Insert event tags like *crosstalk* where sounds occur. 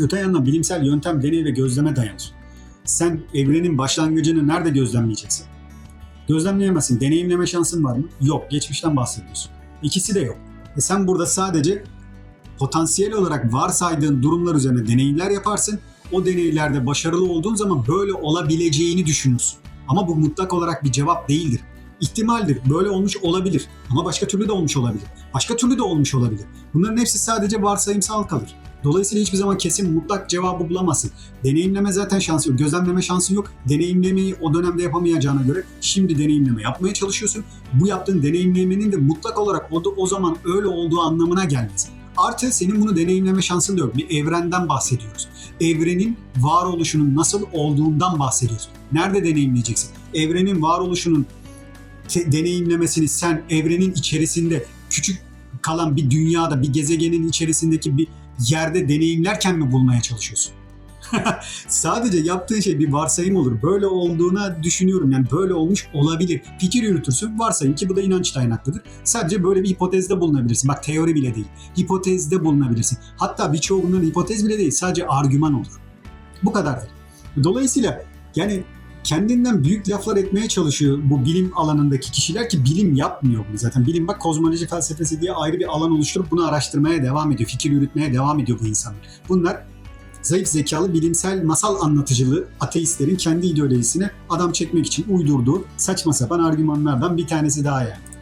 Öte yandan bilimsel yöntem deney ve gözleme dayanır. Sen evrenin başlangıcını nerede gözlemleyeceksin? Gözlemleyemezsin. Deneyimleme şansın var mı? Yok. Geçmişten bahsediyorsun. İkisi de yok. E sen burada sadece potansiyel olarak varsaydığın durumlar üzerine deneyler yaparsın. O deneylerde başarılı olduğun zaman böyle olabileceğini düşünürsün. Ama bu mutlak olarak bir cevap değildir. İhtimaldir. Böyle olmuş olabilir. Ama başka türlü de olmuş olabilir. Başka türlü de olmuş olabilir. Bunların hepsi sadece varsayımsal kalır. Dolayısıyla hiçbir zaman kesin mutlak cevabı bulamazsın. Deneyimleme zaten şansı yok. Gözlemleme şansın yok. Deneyimlemeyi o dönemde yapamayacağına göre şimdi deneyimleme yapmaya çalışıyorsun. Bu yaptığın deneyimlemenin de mutlak olarak o, o zaman öyle olduğu anlamına gelmez. Artı senin bunu deneyimleme şansın da yok. Bir evrenden bahsediyoruz. Evrenin varoluşunun nasıl olduğundan bahsediyoruz. Nerede deneyimleyeceksin? Evrenin varoluşunun deneyimlemesini sen evrenin içerisinde küçük kalan bir dünyada, bir gezegenin içerisindeki bir yerde deneyimlerken mi bulmaya çalışıyorsun? *laughs* Sadece yaptığın şey bir varsayım olur. Böyle olduğuna düşünüyorum. Yani böyle olmuş olabilir. Fikir yürütürsün. Varsayım ki bu da inanç kaynaklıdır. Sadece böyle bir hipotezde bulunabilirsin. Bak teori bile değil. Hipotezde bulunabilirsin. Hatta birçoğu bunların hipotez bile değil. Sadece argüman olur. Bu kadardır. Dolayısıyla yani kendinden büyük laflar etmeye çalışıyor bu bilim alanındaki kişiler ki bilim yapmıyor bunu zaten. Bilim bak kozmoloji felsefesi diye ayrı bir alan oluşturup bunu araştırmaya devam ediyor. Fikir yürütmeye devam ediyor bu insanlar. Bunlar zayıf zekalı bilimsel masal anlatıcılığı ateistlerin kendi ideolojisine adam çekmek için uydurduğu saçma sapan argümanlardan bir tanesi daha yani.